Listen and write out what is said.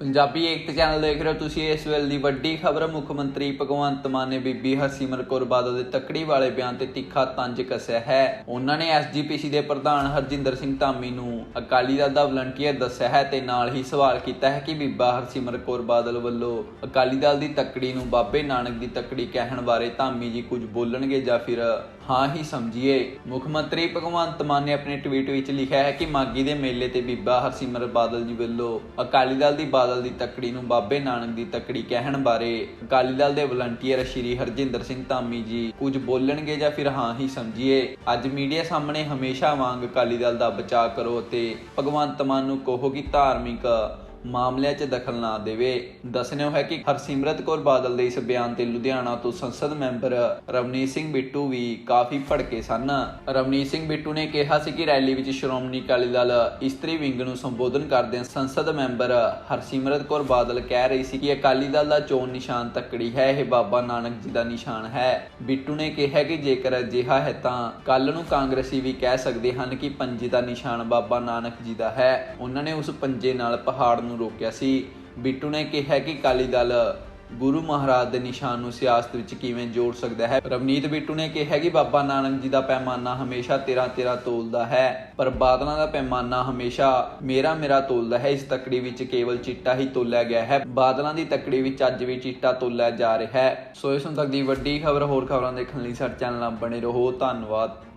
ਪੰਜਾਬੀ ਏਕਤਾ channel ਦੇਖ ਰਹੇ ਹੋ ਤੁਸੀਂ, ਇਸ ਵੇਲੇ ਦੀ ਵੱਡੀ ਖਬਰ, ਮੁੱਖ ਮੰਤਰੀ ਭਗਵੰਤ ਮਾਨ ਨੇ ਬੀਬੀ ਹਰਸਿਮਰਤ ਕੌਰ ਬਾਦਲ ਦੇ ਤੱਕੜੀ ਵਾਲੇ ਬਿਆਨ ਤੇ ਤਿੱਖਾ ਤੰਜ ਕੱਸਿਆ ਹੈ। ਉਹਨਾਂ ਨੇ ਐਸਜੀਪੀਸੀ ਦੇ ਪ੍ਰਧਾਨ ਹਰਜਿੰਦਰ ਸਿੰਘ ਧਾਮੀ ਨੂੰ ਅਕਾਲੀ ਦਲ ਦਾ ਵਲੰਟੀਅਰ ਦੱਸਿਆ ਹੈ ਤੇ ਨਾਲ ਹੀ ਸਵਾਲ ਕੀਤਾ ਹੈ ਕਿ ਬੀਬਾ ਹਰਸਿਮਰਤ ਕੌਰ ਬਾਦਲ ਵੱਲੋਂ ਅਕਾਲੀ ਦਲ ਦੀ ਤਕੜੀ ਨੂੰ ਬਾਬੇ ਨਾਨਕ ਦੀ ਤਕੜੀ ਕਹਿਣ ਬਾਰੇ ਧਾਮੀ ਜੀ ਕੁਝ ਬੋਲਣਗੇ ਜਾਂ ਫਿਰ ਹਾਂ ਹੀ ਸਮਝੀਏ। ਮੁੱਖ ਮੰਤਰੀ ਭਗਵੰਤ ਮਾਨ ਨੇ ਆਪਣੇ ਟਵੀਟ ਵਿੱਚ ਲਿਖਿਆ ਹੈ ਕਿ ਮਾਗੀ ਦੇ ਮੇਲੇ ਤੇ ਬੀਬਾ ਹਰਸਿਮਰਤ ਬਾਦਲ ਜੀ ਵੱਲੋਂ ਅਕਾਲੀ ਦਲ ਦੀ ਬਾਦਲ ਦੀ ਤੱਕੜੀ ਨੂੰ ਬਾਬੇ ਨਾਨਕ ਦੀ ਤੱਕੜੀ ਕਹਿਣ ਬਾਰੇ ਅਕਾਲੀ ਦਲ ਦੇ ਵਲੰਟੀਅਰ ਸ਼੍ਰੀ ਹਰਜਿੰਦਰ ਸਿੰਘ ਧਾਮੀ ਜੀ ਕੁਝ ਬੋਲਣਗੇ ਜਾਂ ਫਿਰ ਹਾਂ ਹੀ ਸਮਝੀਏ। ਅੱਜ ਮੀਡੀਆ ਸਾਹਮਣੇ ਹਮੇਸ਼ਾ ਵਾਂਗ ਅਕਾਲੀ ਦਲ ਦਾ ਬਚਾਅ ਕਰੋ ਅਤੇ ਭਗਵੰਤ ਮਾਨ ਨੂੰ ਕਹੋ ਕਿ ਧਾਰਮਿਕ ਮਾਮਲਿਆਂ 'ਚ ਦਖਲ ਨਾ ਦੇਵੇ। ਦੱਸਣਿਓ ਹੈ ਕਿ ਹਰਸਿਮਰਤ ਕੌਰ ਬਾਦਲ ਦੇ ਇਸ ਬਿਆਨ ਤੇ ਲੁਧਿਆਣਾ ਤੋਂ ਸੰਸਦ ਮੈਂਬਰ ਰਵਨੀਤ ਸਿੰਘ ਬਿੱਟੂ ਵੀ ਕਾਫੀ ਭੜਕੇ ਸਨ। ਰਵਨੀਤ ਸਿੰਘ ਬਿੱਟੂ ਨੇ ਕਿਹਾ ਸੀ ਕਿ ਰੈਲੀ ਵਿੱਚ ਸ਼੍ਰੋਮਣੀ ਅਕਾਲੀ ਦਲ ਇਸਤਰੀ ਵਿੰਗ ਨੂੰ ਸੰਬੋਧਨ ਕਰਦਿਆਂ ਸੰਸਦ ਮੈਂਬਰ ਹਰਸਿਮਰਤ ਕੌਰ ਬਾਦਲ ਕਹਿ ਰਹੀ ਸੀ ਕਿ ਅਕਾਲੀ ਦਲ ਦਾ ਚੋਣ ਨਿਸ਼ਾਨ ਤੱਕੜੀ ਹੈ, ਇਹ ਬਾਬਾ ਨਾਨਕ ਜੀ ਦਾ ਨਿਸ਼ਾਨ ਹੈ। ਬਿੱਟੂ ਨੇ ਕਿਹਾ ਕਿ ਜੇਕਰ ਅਜਿਹਾ ਹੈ ਤਾਂ ਕੱਲ ਨੂੰ ਕਾਂਗਰਸੀ ਵੀ ਕਹਿ ਸਕਦੇ ਹਨ ਕਿ ਪੰਜੇ ਦਾ ਨਿਸ਼ਾਨ ਬਾਬਾ ਨਾਨਕ ਜੀ ਦਾ ਹੈ। ਉਹਨਾਂ ਨੇ ਉਸ ਪੰਜੇ ਨਾਲ ਪਹਾੜ ਨੂੰ ਰੋਕਿਆ ਸੀ। ਬਿੱਟੂ ਨੇ ਕਿਹਾ ਕਿ ਅਕਾਲੀ ਦਲ ਗੁਰੂ ਮਹਾਰਾਜ ਦੇ ਨਿਸ਼ਾਨ ਨੂੰ ਸਿਆਸਤ ਵਿੱਚ ਕਿਵੇਂ ਜੋੜ ਸਕਦਾ ਹੈ। ਰਵਨੀਤ ਬਿੱਟੂ ਨੇ ਕਿਹਾ ਕਿ ਬਾਬਾ ਨਾਨਕ ਜੀ ਦਾ ਪੈਮਾਨਾ ਹਮੇਸ਼ਾ 13 13 ਤੋਲਦਾ ਹੈ, ਪਰ ਬਾਦਲਾਂ ਦਾ ਪੈਮਾਨਾ ਹਮੇਸ਼ਾ ਮੇਰਾ ਮੇਰਾ ਤੋਲਦਾ ਹੈ। ਇਸ ਤਕੜੀ ਵਿੱਚ ਕੇਵਲ ਚਿੱਟਾ ਹੀ ਤੋਲਿਆ ਗਿਆ ਹੈ। ਬਾਦਲਾਂ ਦੀ ਤਕੜੀ ਵਿੱਚ ਅੱਜ ਵੀ ਚਿੱਟਾ ਤੋਲਿਆ ਜਾ ਰਿਹਾ ਹੈ। ਸੋ ਇਸ ਹੁਣ ਤੱਕ ਦੀ ਵੱਡੀ ਖਬਰ ਹੋਰ ਖਬਰਾਂ ਦੇਖਣ ਲਈ ਸਾਡੇ ਚੈਨਲ ਨਾਲ ਬਣੇ ਰਹੋ। ਧੰਨਵਾਦ।